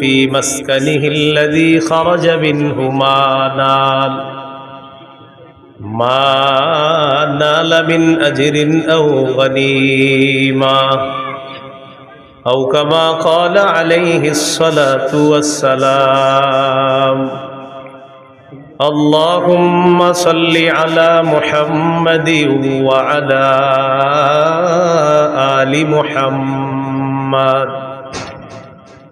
في مسكنه الذي خرج منه ما نال. ما نال من أجر أو غنيمة. أو كما قال عليه الصلاة والسلام اللهم صل على محمد وعلى آل محمد.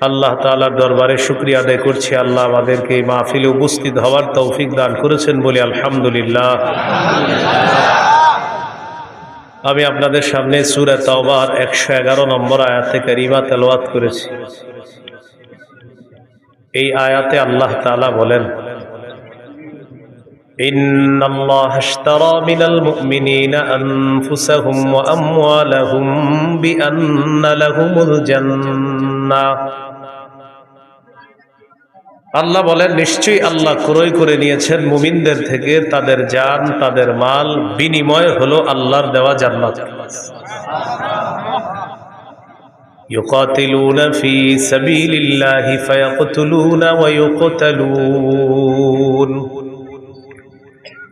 আল্লাহ তালার দরবারে শুক্রিয়া আদায় করছি আল্লাহ আমাদেরকে এই মাহফিলে উপস্থিত হওয়ার তৌফিক দান করেছেন বলে আলহামদুলিল্লাহ আমি আপনাদের সামনে সুরে তওবার একশো এগারো নম্বর আয়াতে কারিমা তেলাওয়াত করেছি এই আয়াতে আল্লাহ তালা বলেন إن الله اشترى من المؤمنين أنفسهم وأموالهم بأن لهم الجنة আল্লাহ বলেন নিশ্চয়ই আল্লাহ ক্রয় করে নিয়েছেন মুমিনদের থেকে তাদের জান তাদের মাল বিনিময় হলো আল্লাহর দেওয়া জান্নাত يقاتلون في سبيل الله فيقتلون ويقتلون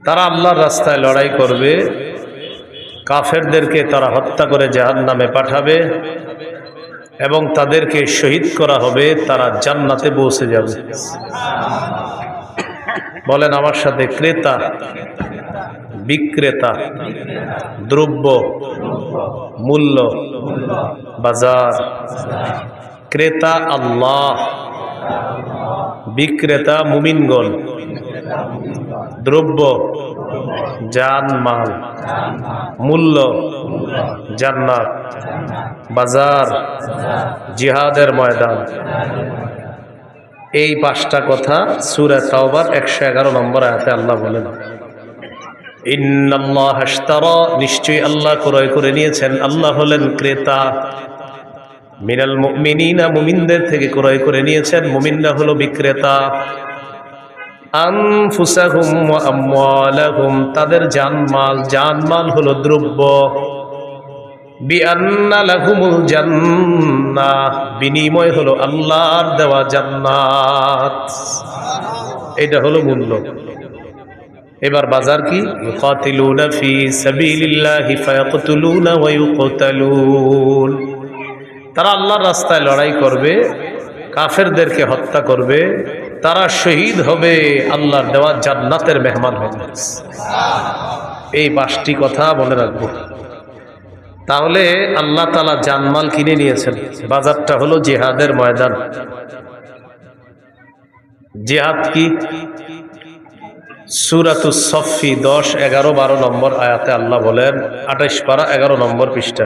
তারা আল্লাহর রাস্তায় লড়াই করবে কাফেরদেরকে তারা হত্যা করে জাহান নামে পাঠাবে এবং তাদেরকে শহীদ করা হবে, তারা জান্নাতে পৌঁছে যাবে। বলেন আমার সাথে, ক্রেতা, বিক্রেতা, দ্রব্য, মূল্য, বাজার, ক্রেতা আল্লাহ। বিক্রেতা মুমিনগণ, দ্রব্য জান মাল মূল্য, জান্নাত, বাজার, জিহাদের ময়দান। এই পাঁচটা কথা সুরে তাওবার একশো এগারো নম্বর আয়াতে আল্লাহ বলেন, ইন্নাল্লাহ নিশ্চয়ই আল্লাহ ক্রয় করে নিয়েছেন। আল্লাহ হলেন ক্রেতা। মিনাল মুমিনিনা, মুমিনদের থেকে ক্রয় করে নিয়েছেন। মুমিনরা হলো বিক্রেতা। আনফুসাহুম ওয়া আমওয়ালাহুম, তাদের জানমাল। জানমাল হলো দ্রব্য। বিআন্না লাহুমুল জান্নাহ বিনিময় হলো আল্লাহর দেওয়া জান্নাত। এটা হলো মূল্য। এবার বাজার কি? ইউকাতিলুনা ফি সাবিলিল্লাহি ফায়াকতুলুনা ওয়া ইউকতালুন। তারা আল্লাহর রাস্তায় লড়াই করবে, কাফেরদেরকে হত্যা করবে, তারা শহীদ হবে, আল্লাহর দেওয়া জান্নাতের মেহমান হবে। এই পাঁচটি কথা মনে রাখব। তাহলে আল্লাহ তালা জানমাল কিনে নিয়েছেন। বাজারটা হলো জেহাদের ময়দান। জেহাদ কি? সুরাতুস সফি দশ, এগারো, বারো নম্বর আয়াতে আল্লাহ বলেন আঠাইশ পারা, এগারো নম্বর পৃষ্ঠা।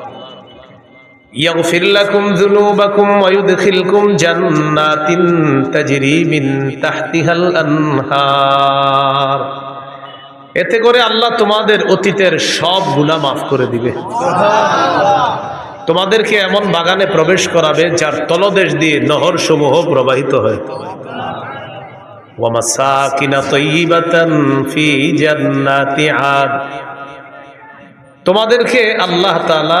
يغفر لكم ذنوبكم ويدخلكم جنات تجري من تحتها الأنهار এতে করে আল্লাহ তোমাদের অতীতের সব গুণা মাফ করে দিবে তোমাদেরকে এমন বাগানে প্রবেশ করাবে যার তলদেশ দিয়ে নহর সমূহ প্রবাহিত হয় ওয়ামাসাকিনা তৈবাতান ফি জান্নাতি আদ তোমাদেরকে আল্লাহ তাআলা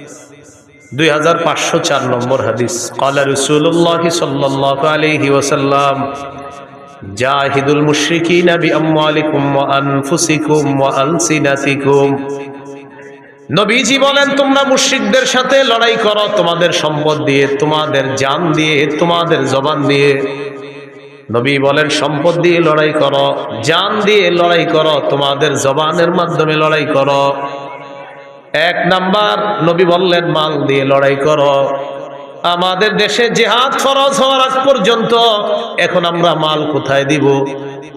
দুই হাজার পাঁচশো চার নম্বর হাদিস। কলা রসুল্লাহ সাল্লাহ আলহি ওসাল্লাম জাহিদুল মুশরিকিন বিআমওয়ালিকুম ওয়া আনফুসিকুম ওয়া আলসিনাতিকুম। নবীজি বলেন, তোমরা মুশরিকদের সাথে লড়াই করো, তোমাদের সম্পদ দিয়ে, তোমাদের জান দিয়ে, তোমাদের জবান দিয়ে। নবী বলেন, সম্পদ দিয়ে লড়াই করো, জান দিয়ে লড়াই করো, তোমাদের জবানের মাধ্যমে লড়াই করো। এক নাম্বার, নবী বললেন, মাল দিয়ে লড়াই করো। আমাদের দেশে জেহাদ ফরজ হওয়ার আগ পর্যন্ত এখন আমরা মাল কোথায় দিব?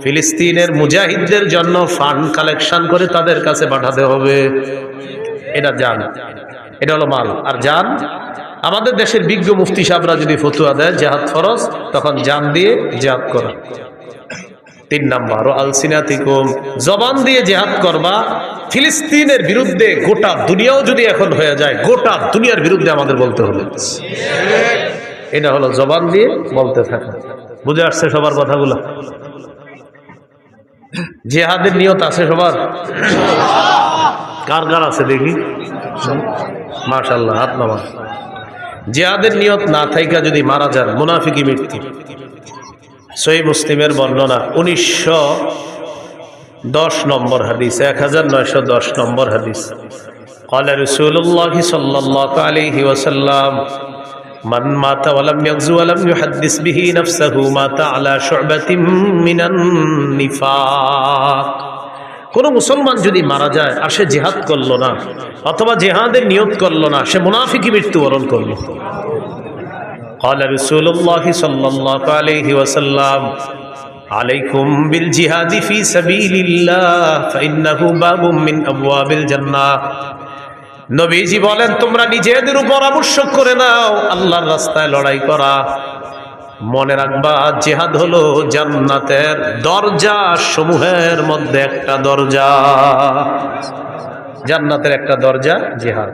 ফিলিস্তিনের মুজাহিদদের জন্য ফান্ড কালেকশন করে তাদের কাছে পাঠাতে হবে। এটা জান। এটা হলো মাল। আর জান, আমাদের দেশের বিজ্ঞ মুফতি সাহেবরা যদি ফতুয়া দেয়, জেহাদ ফরজ, তখন জান দিয়ে জেহাদ করা। তিন নাম্বার আলসিনাতিকুম। জবান দিয়ে জেহাদ করবা। ফিলিস্তিনের বিরুদ্ধে গোটা দুনিয়াও যদি এখন হয়ে যায়, গোটা দুনিয়ার বিরুদ্ধে আমাদের বলতে হবে। এটা হলো জবান দিয়ে বলতে থাকা। বুঝে আসছে সবার কথাগুলো? জেহাদের নিয়ত আছে সবার? কার কার আছে দেখি? মাশাল্লাহ হাত নামা। জেহাদের নিয়ত না থাইকা যদি মারা যান মুনাফিকি মৃত্যু। সই মুসলিমের বর্ণনা উনিশশো দশ নম্বর হাদিস এক হাজার নয়শো দশ নম্বর হাদিস قال رسول الله صلى الله عليه وسلم من مات ولم يغزو ولم يحدث به نفسه مات على شعبة من النفاق কোন মুসলমান যদি মারা যায় আর সে জেহাদ করলো না অথবা জেহাদের নিয়ত করলো না সে মুনাফিকি মৃত্যুবরণ করলো قال رسول الله صلى الله عليه وسلم عليكم بالجهاد في سبيل الله فإنه باب من أبواب الجنة নবীজি বলেন তোমরা নিজেদের উপর আবশ্যক করে নাও আল্লাহর রাস্তায় লড়াই করা মনে রাখবা জেহাদ হলো জান্নাতের দরজা সমূহের মধ্যে একটা দরজা জান্নাতের একটা দরজা জেহাদ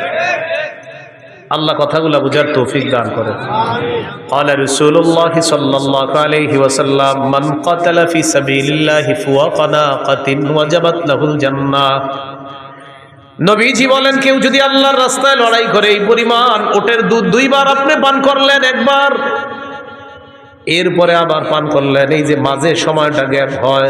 আল্লাহ কথাগুলো বুঝার তৌফিক দান করেন আলা রাসূলুল্লাহ সাল্লাল্লাহু আলাইহি ওয়াসাল্লাম মান কাতালা ফি সাবিলিল্লাহি ফুওয়াকানাকাতিন ওয়াজাবাত লাহুল জান্নাহ। নবীজি বলেন, কেউ যদি আল্লাহর রাস্তায় লড়াই করে, এই পরিমাণ ওটের দুধ দুইবার আপনি পান করলেন একবার, এরপরে আবার পান করলেন। এই যে মাঝে সময়টা গ্যাপ হয়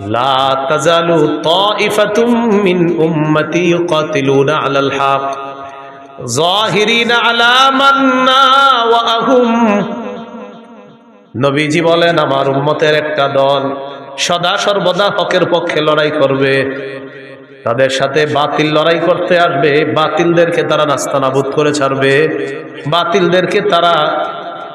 লা তাজালু তাইফাতুম মিন উম্মতি ইউকাতিলুনা আলাল হক। আলা মান্না ওয়া আহুম। নবীজি বলেন, আমার উম্মতের একটা দল সদা সর্বদা হকের পক্ষে লড়াই করবে। তাদের সাথে বাতিল লড়াই করতে আসবে। বাতিলদেরকে তারা নাস্তানাবুদ করে ছাড়বে। বাতিলদেরকে তারা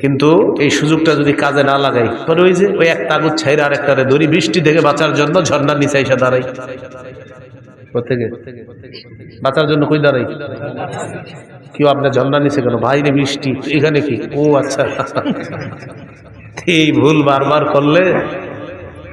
কিন্তু এই সুযোগটা যদি কাজে না লাগাই পরে ওই যে ওই এক তাগুদ ছাইরা আর একটা দড়ি বৃষ্টি থেকে বাঁচার জন্য ঝর্ণার নিচে এসে দাঁড়াই। কোথেকে বাঁচার জন্য কই দাঁড়াই? কেউ আপনার ঝর্ণার নিচে কেন? বাইরে বৃষ্টি, এখানে কি? ও আচ্ছা। এই ভুল বারবার করলে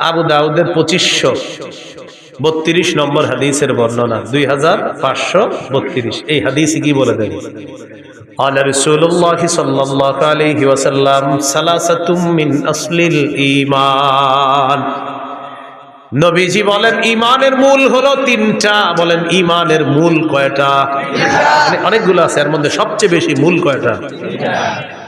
আবু দাউদের পঁচিশশো বত্রিশ নম্বর হাদিসের বর্ণনা দুই হাজার পাঁচশো বত্রিশ এই হাদিস কি বলে দেন قال رسول الله صلى الله عليه وسلم ثلاثة من أصل الإيمان নবীজি বলেন ইমানের মূল হলো তিনটা বলেন ইমানের মূল কয়টা মানে অনেকগুলো আছে এর মধ্যে সবচেয়ে বেশি মূল কয়টা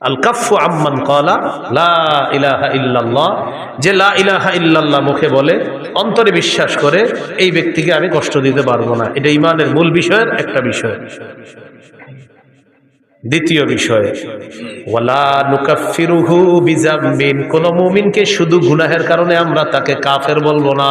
আল আম্মান কলা লা ইলাহা যে লা ইলাহা ইল্লাল্লাহ মুখে বলে, অন্তরে বিশ্বাস করে, এই ব্যক্তিকে আমি কষ্ট দিতে পারব না। এটা ইমানের মূল বিষয়ের একটা বিষয়। দ্বিতীয় বিষয় কোন মুমিনকে শুধু গুনাহের কারণে আমরা তাকে কাফের বলব না।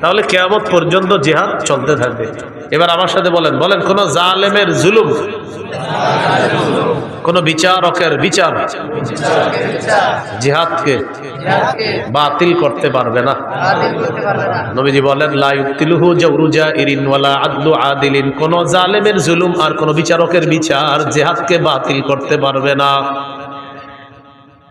তাহলে কেয়ামত পর্যন্ত জিহাদ চলতে থাকবে। এবার আমার সাথে বলেন বলেন, কোন জালেমের জুলুম, কোন বিচারকের বিচার জিহাদকে বাতিল করতে পারবে না। নবীজি বলেন, লা ইউক্তিলুহু জাওরুজা ইরিন ওয়ালা আদলু আদিলিন। কোন জালেমের জুলুম আর কোন বিচারকের বিচার জিহাদকে বাতিল করতে পারবে না।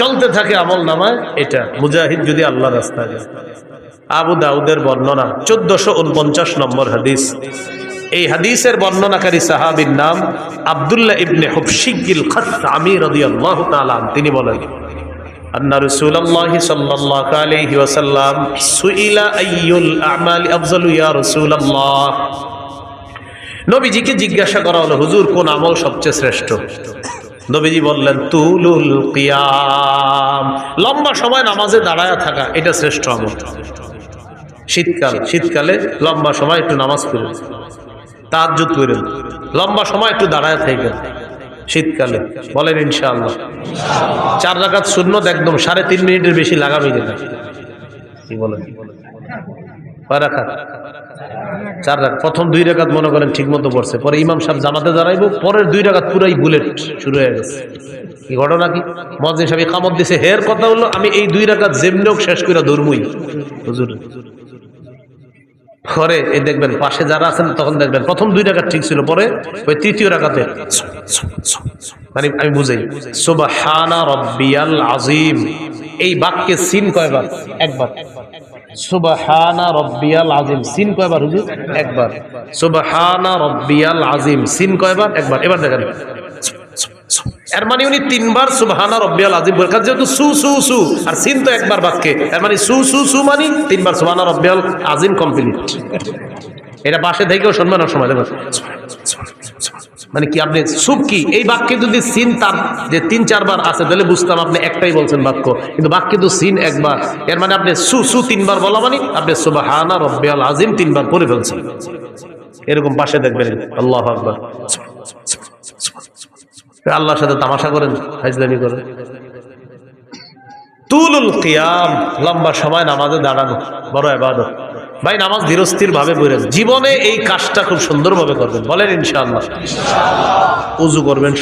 চলতে থাকে আমল নামায়, এটা মুজাহিদ যদি আল্লাহ রাস্তায় আবু দাউদের বর্ণনা, চোদ্দশো উনপঞ্চাশ নম্বর হাদিস। এই হাদিসের বর্ণনাকারী সাহাবীর নাম আব্দুল্লাহ ইবনে হুবশিগিল খাসআমি রাদিয়াল্লাহু তাআলা আনহু। তিনি বলেন, আন্না রাসূলুল্লাহ সাল্লাল্লাহু আলাইহি ওয়াসাল্লাম সুইলা আইয়ুল আমালি আফজালু ইয়া রাসূলুল্লাহ। নবীজিকে জিজ্ঞাসা করা হলো, হুজুর, কোন আমল সবচেয়ে শ্রেষ্ঠ? নবীজি বললেন, তুলুল কিয়াম। লম্বা সময় নামাজে দাঁড়ায় থাকা, এটা শ্রেষ্ঠ আমল। শীতকাল, শীতকালে লম্বা সময় একটু নামাজ পড়েন, তাহাজ্জুদ করেন। লম্বা সময় একটু দাঁড়ায় থাকেন, শীতকালে। বলেন, ইনশাআল্লাহ। চার রাকাত শূন্য একদম সাড়ে তিন মিনিটের বেশি লাগামই দেন কি বলেন? কয় চার রাত প্রথম দুই রাকাত মনে করেন ঠিক মতো পড়ছে। পরে ইমাম সাহেব জামাতে দাঁড়াইবো, পরের দুই রাকাত পুরাই বুলেট শুরু হয়ে গেছে। কি ঘটনা কি? মজিন সাহেব কামত দিছে, হের কথা হলো, আমি এই দুই রাকাত যেমনি শেষ করে ধর্মই। হুজুর। পরে এই দেখবেন, পাশে যারা আছেন তখন দেখবেন, প্রথম দুই রাকাত ঠিক ছিল, পরে ওই তৃতীয় রাকাতে। মানে আমি বুঝাই, সুবহানা রব্বিয়াল আজিম এই বাক্যে সিন কয়বার? একবার। সুবহানা রব্বিয়াল আজিম। সিন কয়বার, হুজুর? একবার। সুবহানা রব্বিয়াল আজিম। সিন কয়বার? একবার। এবার দেখেন। এর মানে উনি তিনবার সুবহানা রব্বিয়াল আজিম বলে যেহেতু সু সু সু, আর সিন তো একবার বাক্যে। এর মানে সু সু সু মানে তিনবার সুবহানা রব্বিয়াল আজিম কমপ্লিট। এটা বাসে থেকেও শুনবেন সময় দেখবেন মানে কি আপনি সুখ কি? এই বাক্যে যদি সিন তার যে তিন, চারবার আছে, তাহলে বুঝতাম আপনি একটাই বলছেন বাক্য। কিন্তু বাক্যে তো সিন একবার। এর মানে আপনি সু সু তিনবার বলা মানে আপনি সুবাহানা রব্বিয়াল আজিম তিনবার পড়ে ফেলছেন। এরকম পাশে দেখবেন। আল্লাহ আকবার। আল্লাহর সাথে তামাশা করেন হাজলামি করেন। তুলুল কিয়াম, লম্বা সময় নামাজে দাঁড়ানো, বড় এবাদত ভাই, নামাজ ধীরস্থির ভাবে পড়েন। জীবনে এই কাজটা খুব সুন্দরভাবে করবেন। বলেন ইনশাআল্লাহ। উজু করবেন।